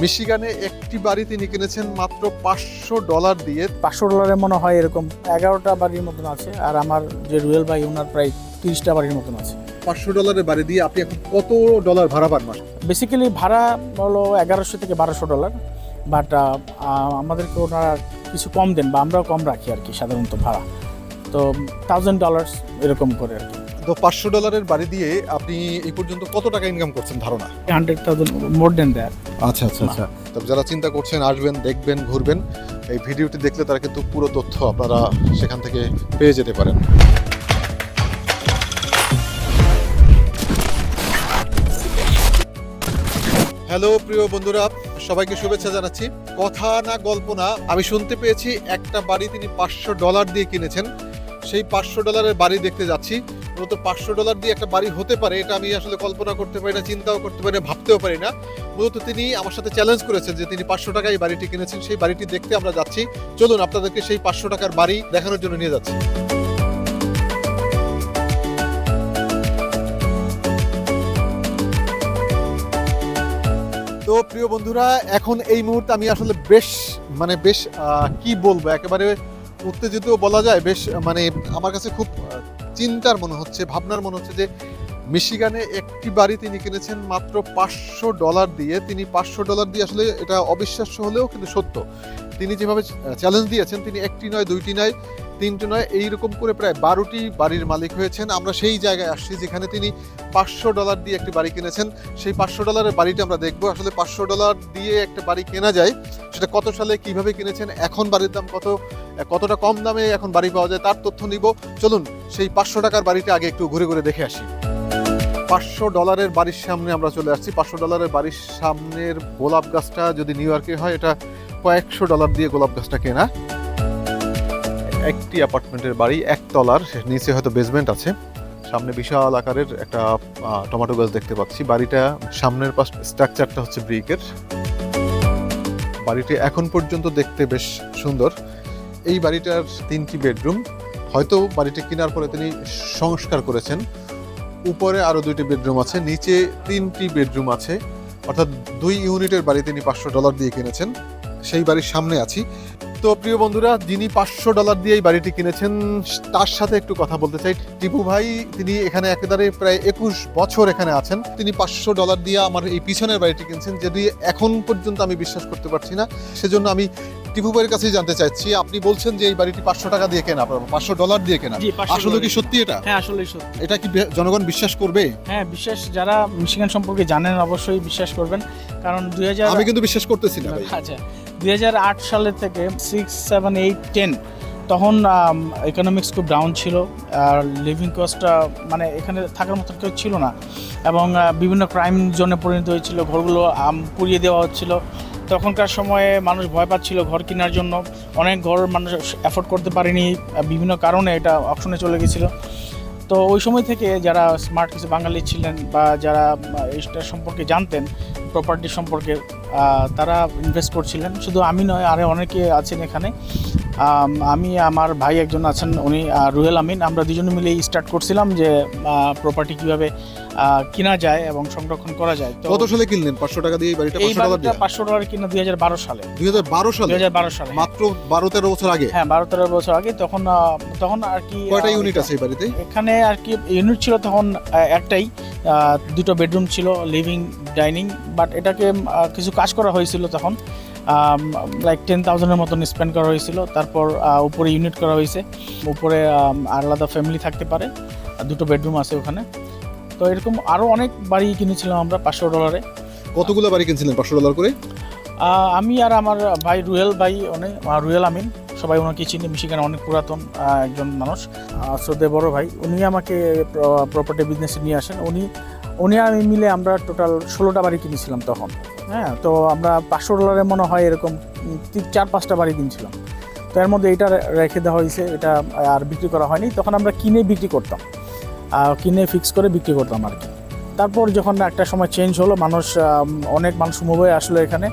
মিশিগানে একটি বাড়ি তিনি কিনেছেন মাত্র পাঁচশো ডলার দিয়ে। পাঁচশো ডলারের মনে হয় এরকম এগারোটা বাড়ির মতন আছে আর আমার যে রুয়েল ভাই ওনার প্রায় তিরিশটা বাড়ির মতন আছে। পাঁচশো ডলারের বাড়ি দিয়ে আপনি এখন কত ডলার ভাড়া পান মাস? বেসিক্যালি ভাড়া হলো এগারোশো থেকে বারোশো ডলার বাট আমাদেরকে ওনারা কিছু কম দেন বা আমরাও কম রাখি আর কি সাধারণত ভাড়া। তো থাউজেন্ড ডলার্স এরকম করে আর কি। তো পাঁচশো ডলারের বাড়ি দিয়ে আপনি এই পর্যন্ত কত টাকা ইনকাম করছেন ধারণা? হান্ড্রেড থাউজেন্ড মোর দেন দেয়ার আচ্ছা আচ্ছা আচ্ছা। তবে যারা চিন্তা করছেন আসবেন দেখবেন ঘুরবেন এই ভিডিওটি দেখলে তারা কিন্তু পুরো তথ্য আপনারা সেখান থেকে পেয়ে যেতে পারেন। হ্যালো প্রিয় বন্ধুরা সবাইকে শুভেচ্ছা জানাচ্ছি। কথা না গল্প না আমি শুনতে পেয়েছি একটা বাড়ি তিনি পাঁচশো ডলার দিয়ে কিনেছেন। সেই পাঁচশো ডলারের বাড়ি দেখতে যাচ্ছি। মূলত পাঁচশো ডলার দিয়ে একটা বাড়ি হতে পারে, এটা আমি আসলে কল্পনা করতে পারি না, চিন্তাও করতে পারি না, ভাবতেও পারি না। মূলত তিনি আমার সাথে চ্যালেঞ্জ করেছেন যে তিনি পাঁচশো টাকায় এই বাড়িটি কিনেছেন, সেই বাড়িটি দেখতে আমরা যাচ্ছি। চলুন, আপনাদেরকে সেই পাঁচশো টাকার বাড়ি দেখানোর জন্য নিয়ে যাচ্ছি। তো প্রিয় বন্ধুরা, এখন এই মুহূর্তে আমি আসলে বেশ মানে বেশ কি বলব, একেবারে উত্তেজিত বলা যায়, বেশ মানে আমার কাছে খুব চিন্তার মনে হচ্ছে, ভাবনার মনে হচ্ছে যে মিশিগানে একটি বাড়ি তিনি কিনেছেন মাত্র পাঁচশো ডলার দিয়ে। তিনি পাঁচশো ডলার দিয়ে আসলে এটা অবিশ্বাস্য হলেও কিন্তু সত্য। তিনি যেভাবে চ্যালেঞ্জ দিয়েছেন, তিনি একটি নয়, দুইটি নয়, তিনটি নয়, এইরকম করে প্রায় বারোটি বাড়ির মালিক হয়েছেন। আমরা সেই জায়গায় আসছি যেখানে তিনি পাঁচশো ডলার দিয়ে একটি বাড়ি কিনেছেন। সেই পাঁচশো ডলারের বাড়িটা আমরা দেখব। আসলে পাঁচশো ডলার দিয়ে একটা বাড়ি কেনা যায় সেটা কত সালে, কীভাবে কিনেছেন, এখন বাড়ির দাম কত, কতটা কম দামে এখন বাড়ি পাওয়া যায় তার তথ্য নিব। চলুন, সেই পাঁচশো টাকার বাড়িটা আগে একটু ঘুরে ঘুরে দেখে আসি। পাঁচশো ডলারের বাড়ির সামনে আমরা চলে আসছি। পাঁচশো ডলারের বাড়ির সামনের গোলাপ গাছটা যদি নিউ ইয়র্কে হয়, এটা কয়েকশো ডলার দিয়ে গোলাপ গাছটা কেনা। একটি অ্যাপার্টমেন্টের বাড়ি একতলার নিচে হয়তো বেসমেন্ট আছে। সামনে বিশাল আকারের একটা টমেটো গাছ দেখতে পাচ্ছি। বাড়িটা সামনের পাশ স্ট্রাকচারটা হচ্ছে ব্রিকের বাড়িটি এখন পর্যন্ত দেখতে বেশ সুন্দর। এই বাড়িটার তিনটি বেডরুম। হয়তো বাড়িটি কেনার পরে তিনি সংস্কার করেছেন। উপরে আরও দুইটি বেডরুম আছে, নিচে তিনটি বেডরুম আছে। অর্থাৎ দুই ইউনিটের বাড়ি তিনি পাঁচশো ডলার দিয়ে কিনেছেন। সেই বাড়ির সামনে আছি। তো প্রিয় বন্ধুরা যিনি পাঁচশো ডলার দিয়ে এই বাড়িটি কিনেছেন তার সাথে একটু কথা বলতে চাই। টিপু ভাই তিনি এখানে একেবারে প্রায় একুশ বছর এখানে আছেন। তিনি পাঁচশো ডলার দিয়ে আমার এই পিছনের বাড়িটি কিনছেন যদি এখন পর্যন্ত আমি বিশ্বাস করতে পারছি না। সেজন্য আমি টিপু ভাইয়ের কাছেই জানতে চাইছি আপনি বলছেন যে এই বাড়িটি পাঁচশো টাকা দিয়ে কেনা পাঁচশো ডলার দিয়ে কেনা। আসলে কি সত্যি এটা? হ্যাঁ আসলেই সত্যি। এটা কি জনগণ বিশ্বাস করবে? হ্যাঁ বিশ্বাস যারা মিশিগান সম্পর্কে জানেন অবশ্যই বিশ্বাস করবেন। কারণ দুই হাজার আমি কিন্তু বিশ্বাস করতেছি না আচ্ছা দুই সালে থেকে সিক্স সেভেন এইট টেন তখন ইকোনমিক্স খুব ডাউন ছিল, আর লিভিং কস্টটা মানে এখানে থাকার মতন কেউ ছিল না এবং বিভিন্ন ক্রাইম জোনে পরিণত হয়েছিল, ঘরগুলো পুড়িয়ে দেওয়া হচ্ছিল। তখনকার সময়ে মানুষ ভয় পাচ্ছিল ঘর কেনার জন্য। অনেক ঘর মানুষ অ্যাফোর্ড করতে পারেনি বিভিন্ন কারণে এটা অপশনে চলে গেছিল। তো ওই সময় থেকে যারা স্মার্ট কিছু বাঙালি ছিলেন বা যারা এইটা সম্পর্কে জানতেন প্রপার্টি সম্পর্কে তারা ইনভেস্ট করছিলেন। শুধু আমি নয় আরও অনেকে আছেন এখানে। আমি আমার ভাই একজন আছেন উনি রুহেল আমিন। আমরা দুজনে মিলেই স্টার্ট করছিলাম যে প্রপার্টি কীভাবে কেনা যায় এবং সংরক্ষণ করা যায়। তো কত সালে কিনলেন? পাঁচশো টাকা দিয়ে বাড়িটা এই বাড়িটা দিয়ে? পাঁচশো ডলার কিনা দুই হাজার বারো সালে। দুই হাজার বারো সালে? দুই হাজার বারো সালে। মাত্র বারো তেরো বছর আগে? হ্যাঁ বারো তেরো বছর আগে। তখন তখন আর কি কয়টা ইউনিট আছে এই বাড়িতে? এখানে আর কি ইউনিট ছিল তখন একটাই। দুটো বেডরুম ছিল লিভিং ডাইনিং বাট এটাকে কিছু কাজ করা হয়েছিল তখন। লাইক টেন থাউজেন্ডের মতন স্পেন্ড করা হয়েছিল। তারপর উপরে ইউনিট করা হয়েছে। উপরে আলাদা ফ্যামিলি থাকতে পারে। আর দুটো বেডরুম আছে ওখানে। তো এরকম আরও অনেক বাড়ি কিনেছিলাম আমরা পাঁচশো ডলারে কতগুলো বাড়ি কিনছিলেন পাঁচশো ডলার করে? আমি আর আমার ভাই রুয়েল ভাই অনেক রুয়েল আমিন। সবাই ওনাকে চিনি, মিশিগানে অনেক পুরাতন একজন মানুষ। শ্রদ্ধে বড় ভাই, উনি আমাকে প্রপার্টি বিজনেসে নিয়ে আসেন। উনি উনি আমি মিলে আমরা টোটাল ষোলোটা বাড়ি কিনেছিলাম তখন। হ্যাঁ তো আমরা পাঁচশো ডলারের মনে হয় এরকম তিন, চার, পাঁচটা বাড়ি কিনছিলাম। তো এর মধ্যে এটা রেখে দেওয়া হয়েছে, এটা আর বিক্রি করা হয়নি। তখন আমরা কিনে বিক্রি করতাম। কিনে ফিক্স করে বিক্রি করতাম আর কি। তারপর যখন একটা সময় চেঞ্জ হলো, মানুষ অনেক মানুষ মুভ আসলো এখানে।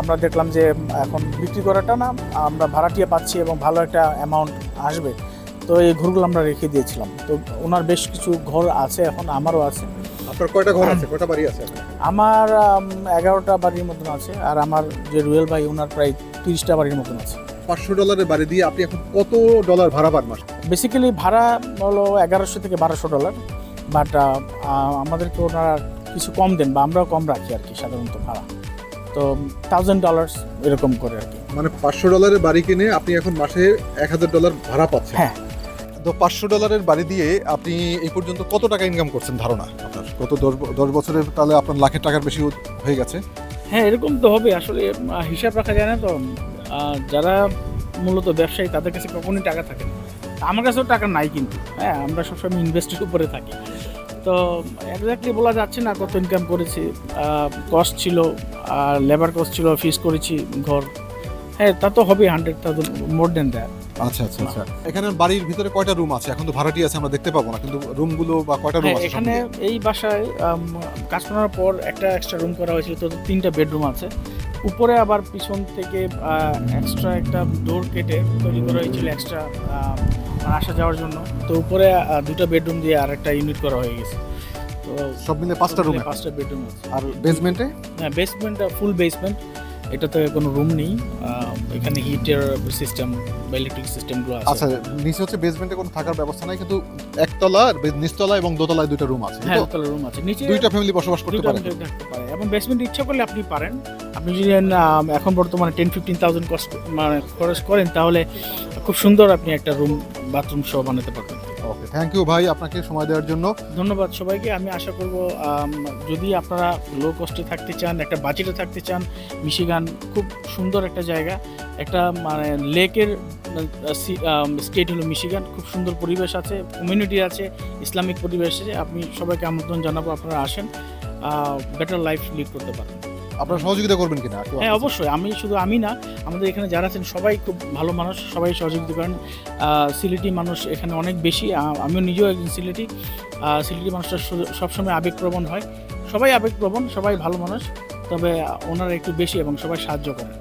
আমরা দেখলাম যে এখন বিক্রি করাটা না আমরা ভাড়াটিয়া পাচ্ছি এবং ভালো একটা অ্যামাউন্ট আসবে। তো এই ঘরগুলো আমরা রেখে দিয়েছিলাম। তো ওনার বেশ কিছু ঘর আছে এখন আমারও আছে। আপনার কয়টা ঘর আছে? কয়টা বাড়ি আছে? আমার এগারোটা বাড়ির মতন আছে আর আমার যে রুয়েল ভাই ওনার প্রায় তিরিশটা বাড়ির মতন আছে। পাঁচশো ডলারের বাড়ি দিয়ে আপনি এখন কত ডলার ভাড়া পান মাস? বেসিক্যালি ভাড়া হলো এগারোশো থেকে বারোশো ডলার বাট আমাদেরকে ওনারা কিছু কম দেন বা আমরাও কম রাখি আর কি সাধারণত ভাড়া। তো থাউজেন্ড ডলার্স এরকম করে আর কি। মানে পাঁচশো ডলারের বাড়ি কিনে আপনি এখন মাসে এক হাজার ডলার ভাড়া পাচ্ছেন। হ্যাঁ। তো পাঁচশো ডলারের বাড়ি দিয়ে আপনি এই পর্যন্ত কত টাকা ইনকাম করছেন ধারণা আপনার? গত দশ দশ বছরের তাহলে আপনার লাখের টাকার বেশি হয়ে গেছে। হ্যাঁ এরকম তো হবে। আসলে হিসাব রাখা যায় না তো। যারা মূলত ব্যবসায়ী তাদের কাছে কখনোই টাকা থাকে না। আমার কাছেও টাকা নাই কিন্তু। হ্যাঁ আমরা সবসময় ইনভেস্টের উপরে থাকি। তো এক্স্যাক্টলি বলা যাচ্ছে না কত ইনকাম করেছি। কস্ট ছিল আর লেবার কস্ট ছিল ফিস করেছি ঘর। হ্যাঁ তা তো হবে hundred thousand more then that আচ্ছা আচ্ছা আচ্ছা। এখানে বাড়ির ভিতরে কয়টা রুম আছে? এখন তো ভাড়াটি আছে আমরা দেখতে পাবো না কিন্তু রুমগুলো বা কয়টা রুম হ্যাঁ আছে এখানে এই বাসায় কাজ করার পর একটা এক্সট্রা রুম করা হয়েছিল তো তিনটা বেডরুম আছে। উপরে আবার পিছন থেকে এক্সট্রা একটা ডোর কেটে তৈরি করা হয়েছিল এক্সট্রা আসা যাওয়ার জন্য। তো উপরে দুটো বেডরুম দিয়ে আর একটা ইউনিট করা হয়ে গেছে। তো সব মিলে পাঁচটা রুম পাঁচটা বেডরুম আছে। আর বেসমেন্টে হ্যাঁ বেসমেন্ট ফুল বেসমেন্ট এটাতে কোনো রুম নেই এখানে হিটের সিস্টেম বা ইলেকট্রিক সিস্টেমগুলো আছে। আচ্ছা নিচে হচ্ছে বেসমেন্টে কোনো থাকার ব্যবস্থা নাই কিন্তু একতলা নিচতলা এবং দোতলায় দুইটা রুম আছে হ্যাঁ তো? রুম আছে। নিচে দুইটা ফ্যামিলি বসবাস করতে পারে। এবং বেসমেন্ট ইচ্ছা করলে আপনি পারেন। আপনি যদি এখন বর্তমানে টেন ফিফটিন থাউজেন্ড কস্ট মানে খরচ করেন তাহলে খুব সুন্দর আপনি একটা রুম বাথরুম সহ বানাতে পারবেন। ওকে থ্যাংক ইউ ভাই আপনাকে সময় দেওয়ার জন্য। ধন্যবাদ সবাইকে, আমি আশা করব যদি আপনারা লো কস্টে থাকতে চান, একটা বাজেটে থাকতে চান মিশিগান খুব সুন্দর একটা জায়গা। একটা মানে লেকের স্টেট হলো মিশিগান খুব সুন্দর পরিবেশ আছে কমিউনিটি আছে, ইসলামিক পরিবেশ আছে, আপনি সবাইকে আমন্ত্রণ জানাব, আপনারা আসেন বেটার লাইফ লিড করতে পারেন। আপনারা সহযোগিতা করবেন কিনা? হ্যাঁ অবশ্যই। আমি শুধু আমি না আমাদের এখানে যারা আছেন সবাই খুব ভালো মানুষ সবাই সহযোগিতা করেন। সিলেটি মানুষ এখানে অনেক বেশি। আমিও নিজেও একজন সিলেটি। সিলেটি মানুষটা সবসময় আবেগপ্রবণ হয়। সবাই আবেগপ্রবণ সবাই ভালো মানুষ তবে ওনারা একটু বেশি এবং সবাই সাহায্য করেন।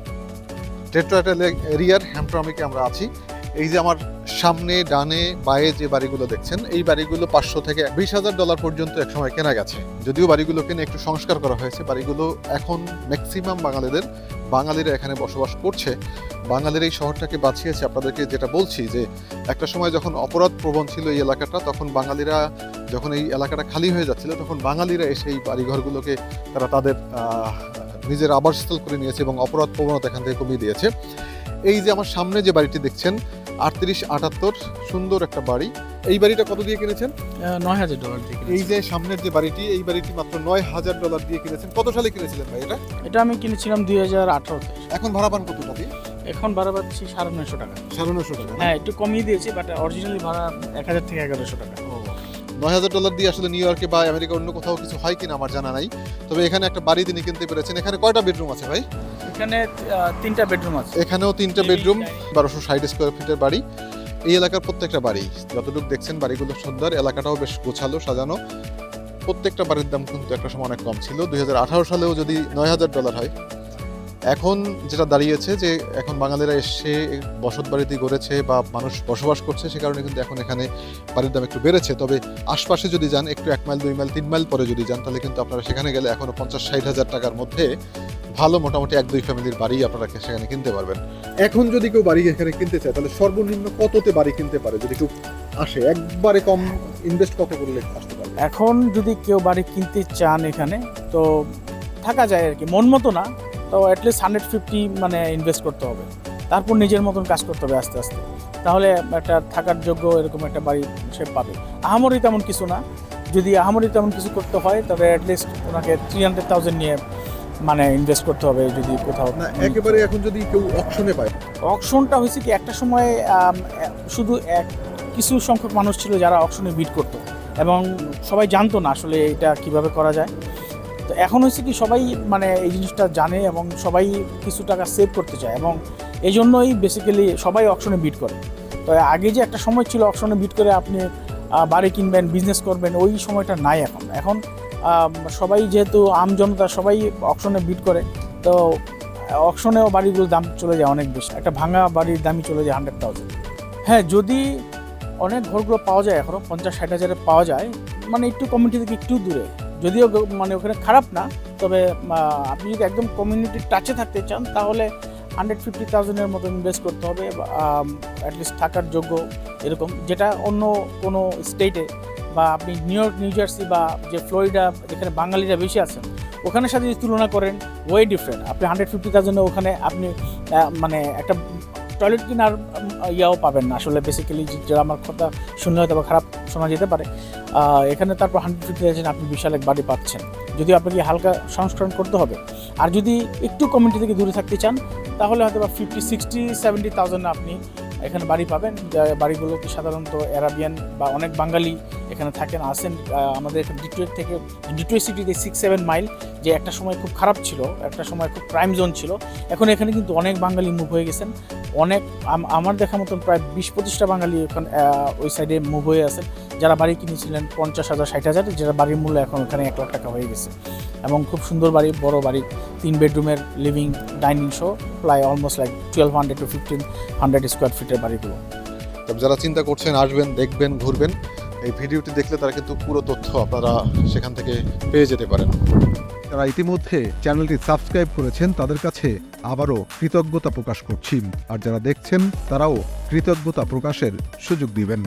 টেট্রাটেল এরিয়ার হ্যামট্রামিকে আমরা আছি। এই যে আমার সামনে, ডানে, বায়ে যে বাড়িগুলো দেখছেন, এই বাড়িগুলো পাঁচশো থেকে বিশ হাজার ডলার পর্যন্ত একসময় কেনা গেছে। যদিও বাড়িগুলো কিনে একটু সংস্কার করা হয়েছে, বাড়িগুলো এখন ম্যাক্সিমাম বাঙালিদের, বাঙালিরা এখানে বসবাস করছে। বাঙালির এই শহরটাকে বাঁচিয়েছে, আপনাদেরকে যেটা বলছি যে, একটা সময় যখন অপরাধ প্রবণ ছিল এই এলাকাটা, তখন বাঙালিরা যখন এই এলাকাটা খালি হয়ে যাচ্ছিল, তখন বাঙালিরা এসে এই বাড়িঘরগুলোকে তারা তাদের নিজের আবাসস্থল করে নিয়েছে এবং অপরাধ প্রবণতা এখান থেকে কমিয়ে দিয়েছে। এই যে আমার সামনে যে বাড়িটি দেখছেন আটত্রিশ আটাত্তর সুন্দর একটা বাড়ি। এই বাড়িটা কত দিয়ে কিনেছেন? নয় হাজার ডলার দিয়ে এই যে সামনের যে বাড়িটি এই বাড়িটি মাত্র নয় হাজার ডলার দিয়ে কিনেছেন। কত সালে কিনেছিলেন ভাই এটা? এটা আমি কিনেছিলাম দুই হাজার আঠারোতে এখন ভাড়া পান কত দিয়ে এখন ভাড়া পাচ্ছি সাড়ে নয়শো টাকা। সাড়ে নশো টাকা। হ্যাঁ একটু কমিয়ে দিয়েছি বাট অরিজিনালি ভাড়া এক হাজার থেকে এগারোশো টাকা। নয় হাজার ডলার দিয়ে আসলে নিউ ইয়র্কে বা আমেরিকা অন্য কোথাও কিছু হয় কিনা আমার জানা নাই। তবে এখানে একটা বাড়ি তিনি কিনতে পেরেছেন। এখানে কয়টা বেডরুম আছে ভাই? এখানে তিনটা বেডরুম আছে। এখানেও তিনটা বেডরুম বারোশো ষাট স্কোয়ার ফিটের বাড়ি। এই এলাকার প্রত্যেকটা বাড়ি যতটুকু দেখছেন বাড়িগুলো সুন্দর এলাকাটাও বেশ গোছালো সাজানো। প্রত্যেকটা বাড়ির দাম কিন্তু একটা সময় অনেক কম ছিল। দু হাজার আঠারো সালেও যদি নয় হাজার ডলার হয় এখন যেটা দাঁড়িয়েছে যে এখন বাঙালিরা এসে বসত বাড়িতে গড়েছে বা মানুষ বসবাস করছে সে কারণে কিন্তু এখন এখানে বাড়ির দাম একটু বেড়েছে। তবে আশপাশে যদি যান একটু এক মাইল দুই মাইল তিন মাইল পরে যদি যান তাহলে কিন্তু আপনারা সেখানে গেলে এখনও পঞ্চাশ ষাট হাজার টাকার মধ্যে ভালো মোটামুটি এক দুই ফ্যামিলির বাড়ি আপনারা সেখানে কিনতে পারবেন। এখন যদি কেউ বাড়ি এখানে কিনতে চায় তাহলে সর্বনিম্ন কততে বাড়ি কিনতে পারে? যদি কেউ আসে একবারে কম ইনভেস্ট কত করলে আসতে পারবে? এখন যদি কেউ বাড়ি কিনতে চান এখানে তো থাকা যায় আর কি। মন মতো না তো অ্যাটলিস্ট হান্ড্রেড ফিফটি মানে ইনভেস্ট করতে হবে। তারপর নিজের মতন কাজ করতে হবে আস্তে আস্তে। তাহলে একটা থাকার যোগ্য এরকম একটা বাড়ি সে পাবে। আহামরি তেমন কিছু না। যদি আহামরি তেমন কিছু করতে হয় তবে অ্যাটলিস্ট ওনাকে থ্রি হান্ড্রেড থাউজেন্ড নিয়ে মানে ইনভেস্ট করতে হবে যদি কোথাও। না একেবারে এখন যদি কেউ অপশনে পায়। অকশনটা হয়েছে কি একটা সময় শুধু এক কিছু সংখ্যক মানুষ ছিল যারা অকশনে বিট করতো। এবং সবাই জানতো না আসলে এটা কীভাবে করা যায়। তো এখন হচ্ছে কি সবাই মানে এই জিনিসটা জানে এবং সবাই কিছু টাকা সেভ করতে চায়। এবং এই জন্যই বেসিক্যালি সবাই অকশনে বিট করে। তো আগে যে একটা সময় ছিল অকশনে বিট করে আপনি বাড়ি কিনবেন বিজনেস করবেন ওই সময়টা নাই এখন। এখন সবাই যেহেতু আম জনতা সবাই অকশনে বিট করে, তো অকশনেও বাড়িগুলোর দাম চলে যায় অনেক বেশি। একটা ভাঙা বাড়ির দামই চলে যায় হান্ড্রেড থাউজেন্ড হ্যাঁ যদি অনেক ঘরগুলো পাওয়া যায় এখনও পঞ্চাশ, ষাট হাজারে পাওয়া যায় মানে একটু কমিউনিটি থেকে একটু দূরে। যদিও মানে ওখানে খারাপ না, তবে আপনি যদি একদম কমিউনিটির টাচে থাকতে চান, তাহলে হান্ড্রেড ফিফটি থাউজেন্ডের মতো ইনভেস্ট করতে হবে অ্যাটলিস্ট থাকার যোগ্য এরকম, যেটা অন্য কোনো স্টেটে বা আপনি নিউ ইয়র্ক, নিউ জার্সি বা যে ফ্লোরিডা, যেখানে বাঙালিরা বেশি আছেন, ওখানের সাথে যদি তুলনা করেন ওয়ে ডিফারেন্ট আপনি হান্ড্রেড ফিফটি থাউজেন্ডে ওখানে আপনি মানে একটা টয়লেট কেনার ইয়াও পাবেন না। আসলে বেসিক্যালি যারা আমার কথা শুনলে হয়তো বা খারাপ শোনা যেতে পারে। এখানে তারপর হান্ড্রেড ফিফটি থাউজেন্ড আপনি বিশাল এক বাড়ি পাচ্ছেন। যদি আপনাকে হালকা সংস্করণ করতে হবে, আর যদি একটু কমিউনিটি থেকে দূরে থাকতে চান, তাহলে হয়তো বা ফিফটি সিক্সটি সেভেন্টি থাউজেন্ড আপনি এখানে বাড়ি পাবেন। বাড়িগুলোতে সাধারণত অ্যারাবিয়ান বা অনেক বাঙালি এখানে থাকেন আসেন আমাদের এখানে ডিট্রয়েট থেকে ডিট্রয়েট সিটিতে সিক্স সেভেন মাইল যে একটা সময় খুব খারাপ ছিল, একটা সময় খুব ক্রাইম জোন ছিল। এখন এখানে কিন্তু অনেক বাঙালি মুভ হয়ে গেছেন। অনেক আম- আমার দেখা মতন প্রায় বিশ পঁচিশটা বাঙালি এখন ওই সাইডে মুভ হয়ে আছেন যারা বাড়ি কিনেছিলেন পঞ্চাশ হাজার, ষাট হাজার, যারা বাড়ির মূল্য এখন ওখানে এক লাখ টাকা হয়ে গেছে। এবং খুব সুন্দর বাড়ি, বড় বাড়ি, তিন বেডরুমের লিভিং ডাইনিং শো প্রায় almost like twelve hundred to fifteen hundred square ফিটের বাড়িগুলো। যারা চিন্তা করছেন, আসবেন, দেখবেন, ঘুরবেন, এই ভিডিওটি দেখলে তারা কিন্তু পুরো তথ্য আপনারা সেখান থেকে পেয়ে যেতে পারেন। যারা ইতিমধ্যে চ্যানেলটি সাবস্ক্রাইব করেছেন, তাদের কাছে আবারও কৃতজ্ঞতা প্রকাশ করছি। আর যারা দেখছেন, তারাও কৃতজ্ঞতা প্রকাশের সুযোগ দিবেন।